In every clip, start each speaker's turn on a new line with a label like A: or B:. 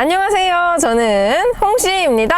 A: 안녕하세요. 저는 홍시입니다.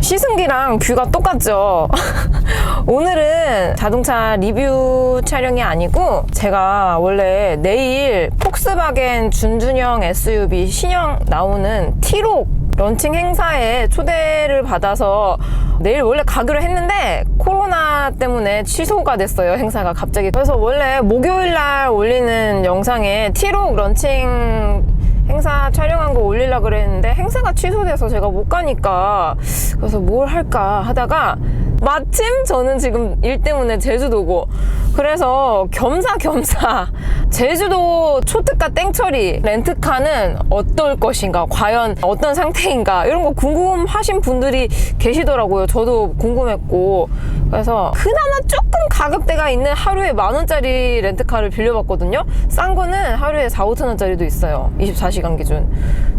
A: 시승기랑 뷰가 똑같죠? 오늘은 자동차 리뷰 촬영이 아니고 제가 원래 내일 폭스바겐 준준형 SUV 신형 나오는 티록 런칭 행사에 초대를 받아서 내일 원래 가기로 했는데 코로나 때문에 취소가 됐어요 행사가 갑자기. 그래서 원래 목요일 날 올리는 영상에 티록 런칭 행사 촬영한 거 올리려고 그랬는데 행사가 취소돼서 제가 못 가니까 그래서 뭘 할까 하다가 마침 저는 지금 일 때문에 제주도고 그래서 겸사겸사. 제주도 초특가 땡처리 렌트카는 어떨 것인가? 과연 어떤 상태인가? 이런 거 궁금하신 분들이 계시더라고요. 저도 궁금했고. 그래서 그나마 조금 가격대가 있는 하루에 만 원짜리 렌트카를 빌려봤거든요. 싼 거는 하루에 4, 5천 원짜리도 있어요. 24시간 기준.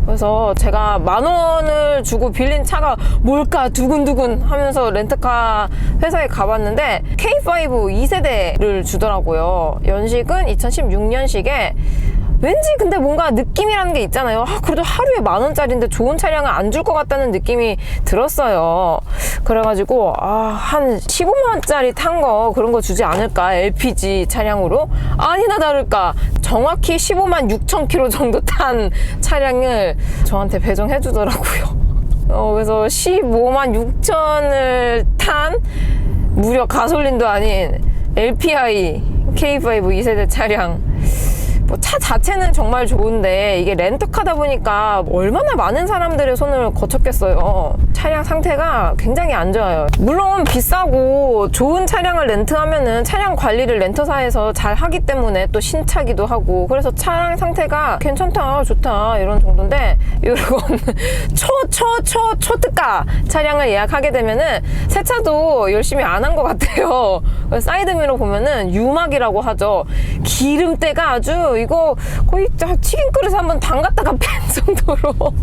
A: 그래서 제가 만 원을 주고 빌린 차가 뭘까? 두근두근 하면서 렌트카 회사에 가봤는데 K5 2세대 를 주더라고요. 연식은 2016년식에 왠지 근데 뭔가 느낌이라는 게 있잖아요. 아, 그래도 하루에 만 원짜리인데 좋은 차량을 안 줄 것 같다는 느낌이 들었어요. 그래가지고 아, 한 15만 원짜리 탄 거 그런 거 주지 않을까 LPG 차량으로 아니나 다를까 정확히 15만 6천 킬로 정도 탄 차량을 저한테 배정해 주더라고요. 어, 그래서 15만 6천을 탄 무려 가솔린도 아닌 LPI K5 2세대 차량 뭐 차 자체는 정말 좋은데 이게 렌터카다 보니까 얼마나 많은 사람들의 손을 거쳤겠어요. 차량 상태가 굉장히 안 좋아요. 물론 비싸고 좋은 차량을 렌트하면은 차량 관리를 렌터사에서 잘 하기 때문에 또 신차기도 하고 그래서 차량 상태가 괜찮다 좋다 이런 정도인데 이런 초초초 초특가 차량을 예약하게 되면은 새 차도 열심히 안 한 것 같아요. 사이드미러 보면은 유막이라고 하죠. 기름때가 아주 이거 거의 튀김 그릇에 한번 담갔다가 뺀 정도로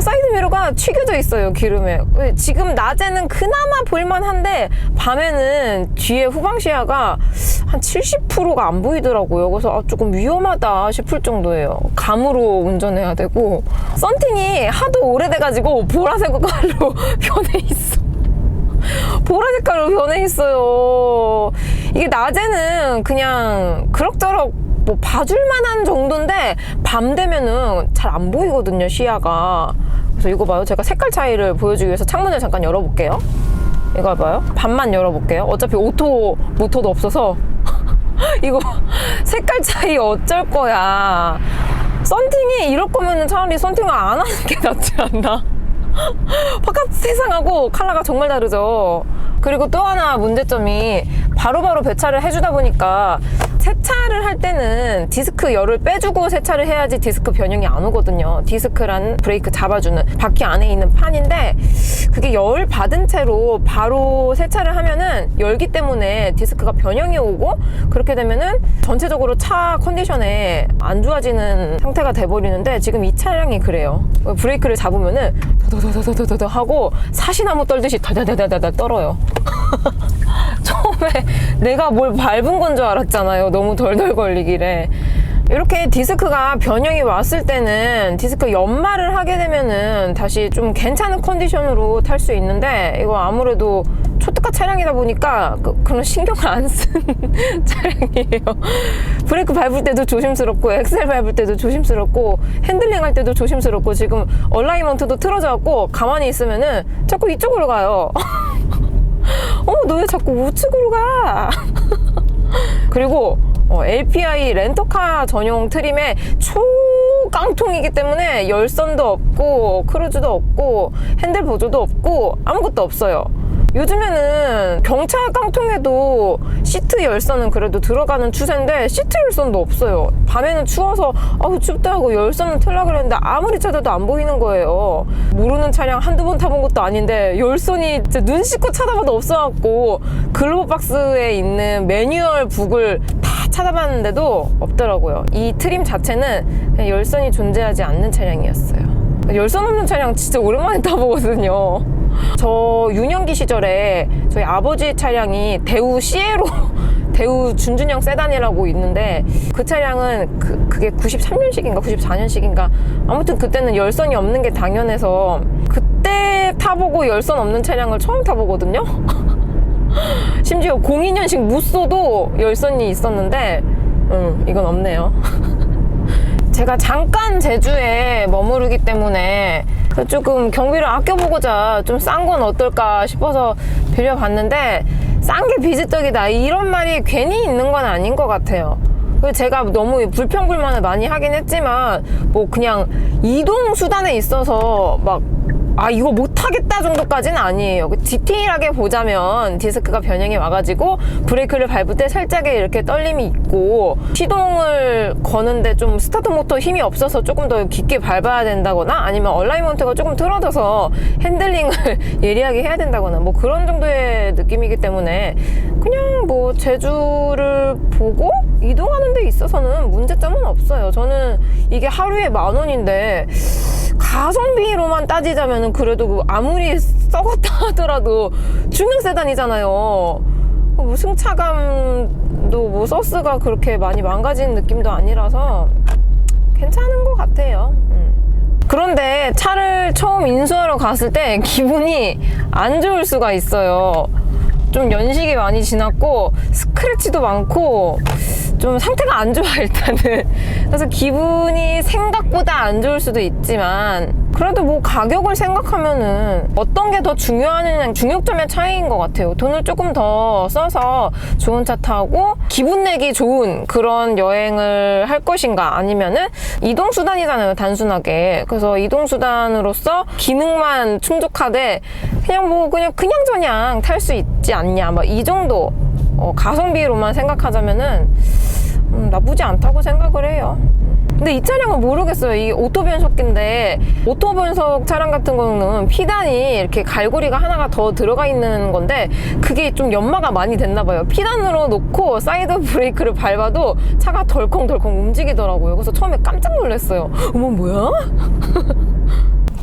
A: 사이드 미러가 튀겨져 있어요 기름에. 지금 낮에는 그나마 볼만한데 밤에는 뒤에 후방 시야가 한 70%가 안 보이더라고요. 그래서 아, 조금 위험하다 싶을 정도예요. 감으로 운전해야 되고 썬팅이 하도 오래돼가지고 보라색으로 변해 있어. 보라 색깔로 변해 있어요. 이게 낮에는 그냥 그럭저럭 뭐 봐줄 만한 정도인데 밤 되면은 잘 안 보이거든요 시야가. 그래서 이거 봐요. 제가 색깔 차이를 보여주기 위해서 창문을 잠깐 열어볼게요. 이거 봐요. 반만 열어볼게요. 어차피 오토 모터도 없어서 이거 색깔 차이 어쩔 거야. 썬팅이 이럴 거면은 차라리 썬팅을 안 하는 게 낫지 않나? 바깥 세상하고 컬러가 정말 다르죠. 그리고 또 하나 문제점이 바로바로 배차를 해주다 보니까 세차를 할 때는 디스크 열을 빼주고 세차를 해야지 디스크 변형이 안 오거든요. 디스크란 브레이크 잡아주는 바퀴 안에 있는 판인데 그게 열 받은 채로 바로 세차를 하면은 열기 때문에 디스크가 변형이 오고 그렇게 되면은 전체적으로 차 컨디션에 안 좋아지는 상태가 돼버리는데 지금 이 차량이 그래요. 브레이크를 잡으면은 더더더더더더 하고 사시나무 떨듯이 다다다다다 떨어요. 처음에 내가 뭘 밟은 건 줄 알았잖아요. 너무 덜덜 걸리길래. 이렇게 디스크가 변형이 왔을 때는 디스크 연마를 하게 되면은 다시 좀 괜찮은 컨디션으로 탈 수 있는데 이거 아무래도 초특가 차량이다 보니까 그, 런 신경을 안 쓴 차량이에요. 브레이크 밟을 때도 조심스럽고 엑셀 밟을 때도 조심스럽고 핸들링 할 때도 조심스럽고 지금 얼라이먼트도 틀어져 갖고 가만히 있으면은 자꾸 이쪽으로 가요. 어머 너 왜 자꾸 우측으로 가? 그리고 어, LPI 렌터카 전용 트림의 초깡통이기 때문에 열선도 없고 크루즈도 없고 핸들 보조도 없고 아무것도 없어요. 요즘에는 경차 깡통에도 시트 열선은 그래도 들어가는 추세인데 시트 열선도 없어요. 밤에는 추워서 아우 춥다 하고 열선은 틀라 그랬는데 아무리 찾아도 안 보이는 거예요. 모르는 차량 한두 번 타본 것도 아닌데 열선이 눈 씻고 찾아봐도 없어갖고 글로브 박스에 있는 매뉴얼 북을 다 찾아봤는데도 없더라고요. 이 트림 자체는 그냥 열선이 존재하지 않는 차량이었어요. 열선 없는 차량 진짜 오랜만에 타보거든요. 저 유년기 시절에 저희 아버지 차량이 대우 시에로 대우 준준형 세단이라고 있는데 그 차량은 그, 그게 93년식인가 94년식인가 아무튼 그때는 열선이 없는 게 당연해서 그때 타보고 열선 없는 차량을 처음 타보거든요. 심지어 02년식 무쏘도 열선이 있었는데 음, 이건 없네요. 제가 잠깐 제주에 머무르기 때문에 조금 경비를 아껴보고자 좀 싼 건 어떨까 싶어서 빌려봤는데 싼 게 비지떡이다 이런 말이 괜히 있는 건 아닌 것 같아요. 제가 너무 불평불만을 많이 하긴 했지만 뭐 그냥 이동 수단에 있어서 막 아 이거 못하겠다 정도까지는 아니에요. 그 디테일하게 보자면 디스크가 변형이 와가지고 브레이크를 밟을 때 살짝의 이렇게 떨림이 있고 시동을 거는데 좀 스타트 모터 힘이 없어서 조금 더 깊게 밟아야 된다거나 아니면 얼라이먼트가 조금 틀어져서 핸들링을 예리하게 해야 된다거나 뭐 그런 정도의 느낌이기 때문에 그냥 뭐 제주를 보고 이동하는 데 있어서는 문제점은 없어요. 저는 이게 하루에 만 원인데 가성비로만 따지자면은 그래도 그 아무리 썩었다 하더라도 중형 세단이잖아요. 뭐 승차감도 뭐 서스가 그렇게 많이 망가지는 느낌도 아니라서 괜찮은 것 같아요. 음. 그런데 차를 처음 인수하러 갔을 때 기분이 안 좋을 수가 있어요. 좀 연식이 많이 지났고 스크래치도 많고 좀 상태가 안 좋아 일단은. 그래서 기분이 생각보다 안 좋을 수도 있지만 그래도 뭐 가격을 생각하면은 어떤 게 더 중요하느냐 중요점의 차이인 것 같아요. 돈을 조금 더 써서 좋은 차 타고 기분 내기 좋은 그런 여행을 할 것인가? 아니면은 이동 수단이잖아요 단순하게. 그래서 이동 수단으로서 기능만 충족하되 그냥 뭐 그냥 그냥 저냥 탈 수 있지 않냐? 뭐이 정도 어, 가성비로만 생각하자면은 음, 나쁘지 않다고 생각을 해요. 근데 이 차량은 모르겠어요. 이 오토 변속기인데 오토 변속 차량 같은 경우는 피단이 이렇게 갈고리가 하나가 더 들어가 있는 건데 그게 좀 연마가 많이 됐나 봐요. 피단으로 놓고 사이드 브레이크를 밟아도 차가 덜컹덜컹 움직이더라고요. 그래서 처음에 깜짝 놀랐어요. 어머 뭐야?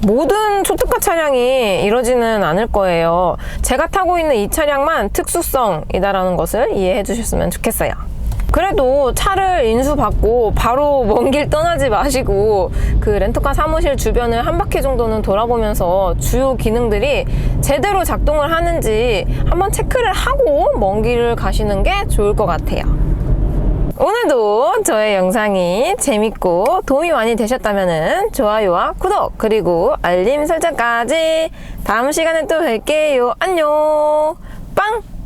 A: 모든 초특가 차량이 이러지는 않을 거예요. 제가 타고 있는 이 차량만 특수성이다라는 것을 이해해 주셨으면 좋겠어요. 그래도 차를 인수받고 바로 먼 길 떠나지 마시고 그 렌터카 사무실 주변을 한 바퀴 정도는 돌아보면서 주요 기능들이 제대로 작동을 하는지 한번 체크를 하고 먼 길을 가시는 게 좋을 것 같아요. 오늘도 저의 영상이 재밌고 도움이 많이 되셨다면 좋아요와 구독 그리고 알림 설정까지 다음 시간에 또 뵐게요. 안녕 빵!